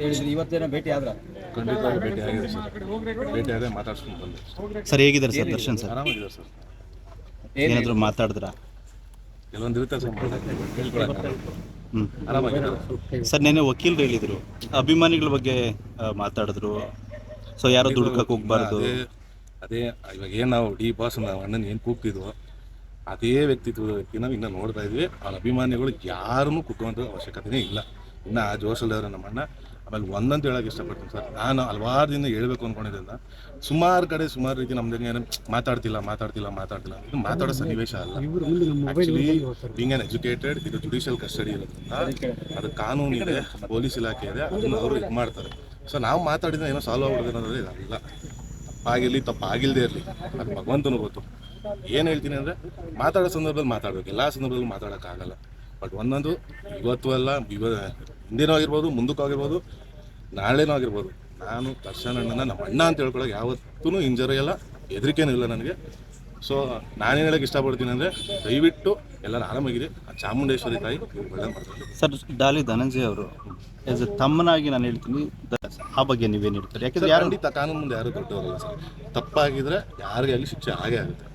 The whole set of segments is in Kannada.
ಹೇಳಿದ್ರಿ ಇವತ್ತೇನೋ ಭೇಟಿ ಆದ್ರ? ಖಂಡಿತವಾಗಿ ಭೇಟಿ ಆಗಿದೆ ಸರ್. ಭೇಟಿ ಆಗಿದೆ ಮಾತಾಡ್ಸ್ಕೊಂಡು ಬಂದೆ. ಸರ್ ಹೇಗಿದ್ದಾರೆ ಸರ್ ದರ್ಶನ್ ಸರ್? ಆರಾಮಾಗಿದೆ ಸರ್. ಏನಾದರೂ ಮಾತಾಡಿದ್ರಾ ಕೆಲವೊಂದು ಇರುತ್ತೆ ಸರ್ ಮಾತಾಡ್ತೀನಿ ಹೇಳ್ಕೊಳಕ್ಕೆ ಹ್ಞೂ ಆರಾಮಾಗಿದ್ದಾರೆ? ಸರ್ ನೆನ್ನೆ ವಕೀಲರು ಹೇಳಿದ್ರು ಅಭಿಮಾನಿಗಳ ಬಗ್ಗೆ ಆ, ಮಾತಾಡಿದ್ರು. ಸೊ ಯಾರೋ ದುಡ್ಕಕ್ಕೆ ಹೋಗ್ಬಾರ್ದು. ಅದೇ ಅದೇ ಇವಾಗ ಏನು ನಾವು ಡಿ ಬಾಸ್ ನಾವು ಅಣ್ಣನ ಏನು ಕೂಗ್ತಿದ್ವೋ ಅದೇ ವ್ಯಕ್ತಿತ್ವದ ವ್ಯಕ್ತಿ ನಾವು ಇನ್ನೂ ನೋಡ್ತಾ ಇದ್ವಿ. ಅವ್ರ ಅಭಿಮಾನಿಗಳು ಯಾರನ್ನೂ ಕುಗ್ಗುವಂಥ ಅವಶ್ಯಕತೆನೇ ಇಲ್ಲ. ಇನ್ನು ಆ ಜೋಶಲ್ದವ್ರೆ ನಮ್ಮ ಅಣ್ಣ ಆಮೇಲೆ ಒಂದಂತ ಹೇಳೋಕೆ ಇಷ್ಟಪಡ್ತೀನಿ ಸರ್. ನಾನು ಹಲವಾರು ದಿನ ಹೇಳ್ಬೇಕು ಅಂದ್ಕೊಂಡಿದ್ದ ಸುಮಾರು ಕಡೆ ಸುಮಾರು ರೀತಿ ನಮ್ದು ಏನು ಮಾತಾಡ್ತಿಲ್ಲ ಮಾತಾಡ್ತಿಲ್ಲ ಮಾತಾಡ್ತಿಲ್ಲ ಇದು ಮಾತಾಡೋ ಸನ್ನಿವೇಶ ಅಲ್ಲ. ಆಕ್ಚುಲಿ ಬಿಂಗ್ ಆನ್ ಎಜುಕೇಟೆಡ್ ಇದು ಜುಡಿಷಿಯಲ್ ಕಸ್ಟಡಿ ಇರೋದ್ರಿಂದ ಅದು ಕಾನೂನು ಇದೆ ಪೊಲೀಸ್ ಇಲಾಖೆ ಇದೆ ಅದನ್ನು ಅವರು ಇದು ಮಾಡ್ತಾರೆ. ಸೊ ನಾವು ಮಾತಾಡಿದ್ರೆ ಏನೋ ಸಾಲ್ವ್ ಆಗ್ಬಿಡುತ್ತೆ ಅನ್ನೋದು ಇದಲ್ಲ ತಪ್ಪಾಗಿರಲಿ ತಪ್ಪಾಗಿಲ್ಲದೆ ಇರಲಿ ಅದು ಭಗವಂತನು ಗೊತ್ತು. ಏನು ಹೇಳ್ತೀನಿ ಅಂದರೆ ಮಾತಾಡೋ ಸಂದರ್ಭದಲ್ಲಿ ಮಾತಾಡಬೇಕು ಎಲ್ಲ ಸಂದರ್ಭದಲ್ಲೂ ಮಾತಾಡೋಕ್ಕಾಗಲ್ಲ. ಬಟ್ ಒಂದೊಂದು ಇವತ್ತು ಅಲ್ಲ ಇವ ಹಿಂದಿನೂ ಆಗಿರ್ಬೋದು ಮುಂದಕ್ಕೂ ಆಗಿರ್ಬೋದು ನಾಳೆನೂ ಆಗಿರ್ಬೋದು ನಾನು ದರ್ಶನ್ ಅಣ್ಣನ ನಮ್ಮ ಅಣ್ಣ ಅಂತ ಹೇಳ್ಕೊಳ್ಳೋಕೆ ಯಾವತ್ತೂ ಇಂಜರಿ ಇಲ್ಲ ಹೆದರಿಕೆನೂ ಇಲ್ಲ ನನಗೆ. ಸೊ ನಾನೇನು ಹೇಳಕ್ಕೆ ಇಷ್ಟಪಡ್ತೀನಿ ಅಂದರೆ ದಯವಿಟ್ಟು ಎಲ್ಲರೂ ಆರಾಮಾಗಿದೆ ಆ ಚಾಮುಂಡೇಶ್ವರಿ ತಾಯಿ ಒಳ್ಳೆ ಮಾಡ್ತಾರೆ. ಸರ್ ಡಾಲಿ ಧನಂಜಯ ಅವರು ಆಸ್ ಎ ತಮ್ಮನಾಗಿ ನಾನು ಹೇಳ್ತೀನಿ ಆ ಬಗ್ಗೆ ನೀವೇನು ಹೇಳ್ತಾರೆ? ಯಾಕಂದ್ರೆ ಯಾರು ಖಂಡಿತ ಕಾನೂನು ಮುಂದೆ ಯಾರು ದೊಡ್ಡವರಲ್ಲ ಸರ್. ತಪ್ಪಾಗಿದ್ರೆ ಯಾರಿಗೆ ಆಗಲಿ ಶಿಕ್ಷೆ ಆಗೇ ಆಗುತ್ತೆ.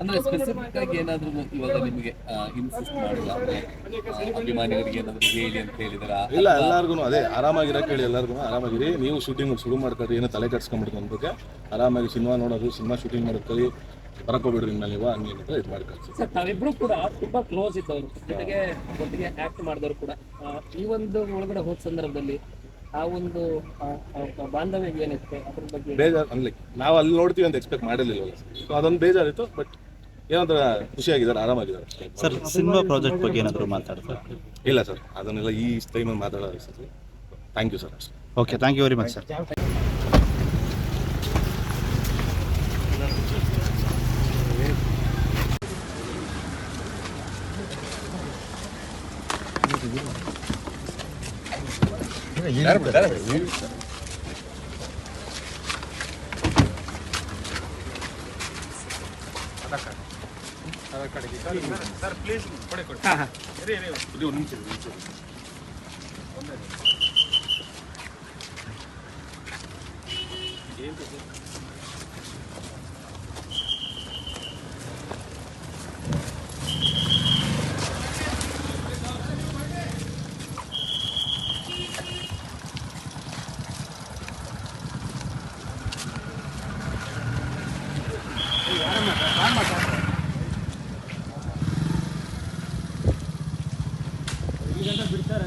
ಅಂದ್ರೆ ಸ್ಪೆಸಿಫಿಕ್ ಆಗಿ ಏನಾದ್ರು ಇವಾಗ ನಿಮಗೆ ಇನ್ಸಿಸ್ಟ್ ಮಾಡಿಲ್ಲ ಅಭಿಮಾನಿಗಳಿಗೆ ಏನಾದ್ರು ಹೇಳಿ ಅಂತ ಹೇಳಿದ್ರ? ಇಲ್ಲ ಎಲ್ಲರಿಗೂ ಅದೇ ಆರಾಮಾಗಿರಕ್ಕೆ ಹೇಳಿ ಎಲ್ಲಾರ್ಗು ಆರಾಮಾಗಿರಿ. ನೀವು ಶೂಟಿಂಗ್ ಶುರು ಮಾಡ್ಕೊಳ್ರಿ ಏನೋ ತಲೆ ಕೆಡ್ಸ್ಕೊಂಬಿಡಿ ನನ್ನ ಬಗ್ಗೆ ಆರಾಮಾಗಿ ಸಿನಿಮಾ ನೋಡೋದು ಸಿನಿಮಾ ಶೂಟಿಂಗ್ ಮಾಡ್ಕೊಳ್ಳಿ ಬರಕೋಬಿಡ್ರಿ ನಿಮ್ಮಲ್ಲಿ ಇವ ಹಂಗೆ ಇದು ಮಾಡಿ ಕಳ್ಸಿ ಸರ್ ತಾವಿಬ್ರು ಕೂಡ ತುಂಬಾ ಕ್ಲೋಸ್ ಇದ್ದವರು ಜೊತೆಗೆ ಒಟ್ಟಿಗೆ ಆಕ್ಟ್ ಮಾಡಿದವರು ಕೂಡ. ಈ ಒಂದು ಒಳಗಡೆ ಹೋದ ಸಂದರ್ಭದಲ್ಲಿ ಆ ಒಂದು ಬಾಂಧವ್ಯ ಏನಿತ್ತು ಅದ್ರ ಬಗ್ಗೆ ಬೇಜಾರು ಅನ್ಲಿಕ್ಕೆ ನಾವು ಅಲ್ಲಿ ನೋಡ್ತೀವಿ ಅಂತ ಎಕ್ಸ್ಪೆಕ್ಟ್ ಮಾಡಲಿಲ್ಲ ಸೊ ಅದೊಂದು ಬೇಜಾರಿತ್ತು ಬಟ್ ಏನಂದ್ರ ಖುಷಿಯಾಗಿದ್ದಾರೆ ಆರಾಮಾಗಿದ್ದಾರೆ ಸರ್ ಸಿನಿಮಾ ಪ್ರಾಜೆಕ್ಟ್ ಬಗ್ಗೆ ಏನಾದರೂ ಮಾತಾಡ್ತಾರೆ? ಇಲ್ಲ ಸರ್ ಅದನ್ನೆಲ್ಲ ಈ ಟೈಮಲ್ಲಿ ಮಾತಾಡೋದು sir thank you sir okay thank you very much sir Thank you. Claro, claro. ఏంటి ಬಿಡ್ತಾರೆ